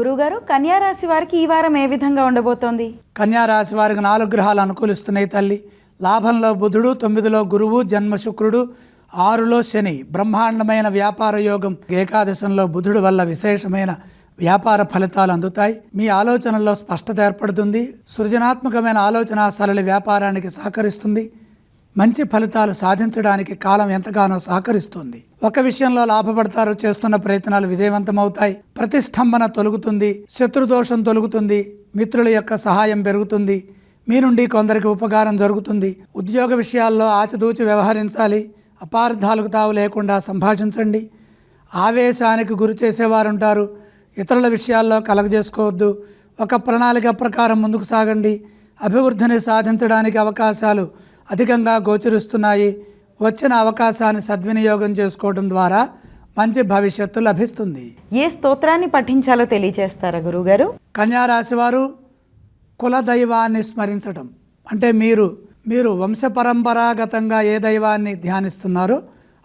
గురువుగారు కన్యారాశి వారికి ఈ వారం ఏ విధంగా ఉండబోతోంది? కన్యారాశి వారికి నాలుగు గ్రహాలు అనుకూలిస్తున్నాయి తల్లి. లాభంలో బుధుడు తొమ్మిదిలో గురువు జన్మ శుక్రుడు ఆరులో శని. బ్రహ్మాండమైన వ్యాపార యోగం ఏకాదశంలో బుధుడు వల్ల విశేషమైన వ్యాపార ఫలితాలు అందుతాయి. మీ ఆలోచనల్లో స్పష్టత ఏర్పడుతుంది. సృజనాత్మకమైన ఆలోచన సరళి వ్యాపారానికి సహకరిస్తుంది. మంచి ఫలితాలు సాధించడానికి కాలం ఎంతగానో సహకరిస్తుంది. ఒక విషయంలో లాభపడతారు చేస్తున్న ప్రయత్నాలు విజయవంతమవుతాయి. ప్రతిష్టంభన తొలుగుతుంది శత్రుదోషం తొలుగుతుంది మిత్రుల యొక్క సహాయం పెరుగుతుంది. మీ నుండి కొందరికి ఉపకారం జరుగుతుంది. ఉద్యోగ విషయాల్లో ఆచితూచి వ్యవహరించాలి. అపార్థాలకు తావు లేకుండా సంభాషించండి. ఆవేశానికి గురి చేసేవారుంటారు. ఇతరుల విషయాల్లో కలగజేసుకోవద్దు. ఒక ప్రణాళిక ప్రకారం ముందుకు సాగండి. అభివృద్ధిని సాధించడానికి అవకాశాలు అధికంగా గోచరిస్తున్నాయి. వచ్చిన అవకాశాన్ని సద్వినియోగం చేసుకోవడం ద్వారా మంచి భవిష్యత్తు లభిస్తుంది. ఏ స్తోత్రాన్ని పఠించాలో తెలియజేస్తారా గురువుగారు కన్యా రాశి వారు కుల దైవాన్ని స్మరించడం అంటే మీరు మీరు వంశపరంపరాగతంగా ఏ దైవాన్ని ధ్యానిస్తున్నారో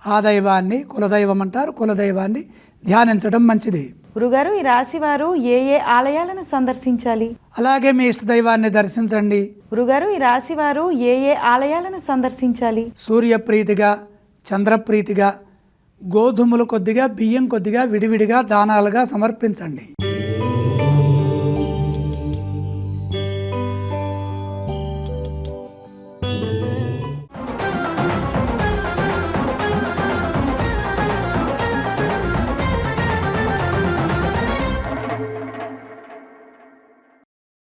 ఆ దైవాన్ని కులదైవం అంటారు కులదైవాన్ని ధ్యానించడం మంచిది. గురుగారు ఈ రాశి వారు ఏ ఏ ఆలయాలను సందర్శించాలి? అలాగే మీ ఇష్ట దైవాన్ని దర్శించండి. గురుగారు ఈ రాశి వారు ఏ ఏ ఆలయాలను సందర్శించాలి? సూర్యప్రీతిగా చంద్రప్రీతిగా గోధుమలు కొద్దిగా బియ్యం కొద్దిగా విడివిడిగా దానాలుగా సమర్పించండి.